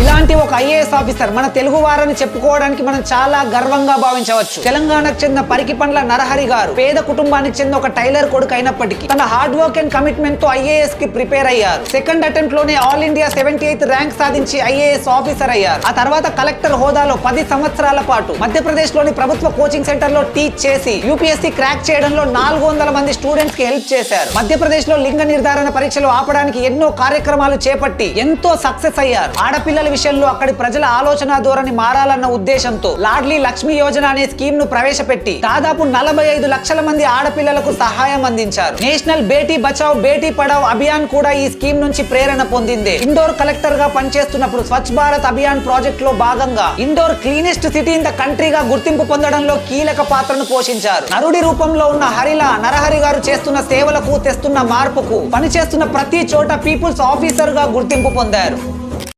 ఇలాంటి ఒక IAS officer మన తెలుగు వారని చెప్పుకోవడానికి మనం చాలా గర్వంగా భావించవచ్చు. తెలంగాణకు చెందిన పరికి పండ్ల నరహరి గారు పేద కుటుంబానికి చెందిన ఒక టైలర్ కొడుకు అయినప్పటికీ తన హార్డ్ వర్క్ అండ్ కమిట్మెంట్తో ఐఏఎస్కి ప్రిపేర్ అయ్యారు. Second అటెంప్ట్లోనే all India seventy eighth rank సాధించి ఐఏఎస్ ఆఫీసర్ అయ్యారు. ఆ తర్వాత కలెక్టర్ హోదాలో పది సంవత్సరాల పాటు మధ్యప్రదేశ్లోని ప్రభుత్వ కోచింగ్ సెంటర్లో టీచ్ చేసి యూపీఎస్సీ క్రాక్ చేయడంలో నాలుగు వందల మంది స్టూడెంట్స్కి హెల్ప్ చేశారు. మధ్యప్రదేశ్లో లింగ నిర్ధారణ పరీక్షలు ఆపడానికి ఎన్నో కార్యక్రమాలు చేపట్టి ఎంతో సక్సెస్ అయ్యారు. ఆడపిల్లలు విషయంలో అక్కడి ప్రజల ఆలోచన ధోరణి మారాలన్న ఉద్దేశంతో లాడ్లీ లక్ష్మి యోజన అనే స్కీమ్ను ప్రవేశపెట్టి దాదాపు నలభై ఐదు లక్షల మంది ఆడపిల్లలకు సహాయం అందించారు. నేషనల్ బేటీ బచావ్ బేటీ పడావ్ అభియాన్ కూడా ఈ స్కీమ్ నుంచి ప్రేరణ పొందింది. ఇండోర్ కలెక్టర్గా పనిచేస్తున్నప్పుడు స్వచ్ఛ భారత్ అభియాన్ ప్రాజెక్ట్లో భాగంగా Indore cleanest city in the కంట్రీగా గుర్తింపు పొందడంలో కీలక పాత్రను పోషించారు. నరుడి రూపంలో ఉన్న హరిల నరహరి గారు చేస్తున్న సేవలకు తెస్తున్న మార్పుకు పనిచేస్తున్న ప్రతి చోట పీపుల్స్ ఆఫీసర్గా గుర్తింపు పొందారు.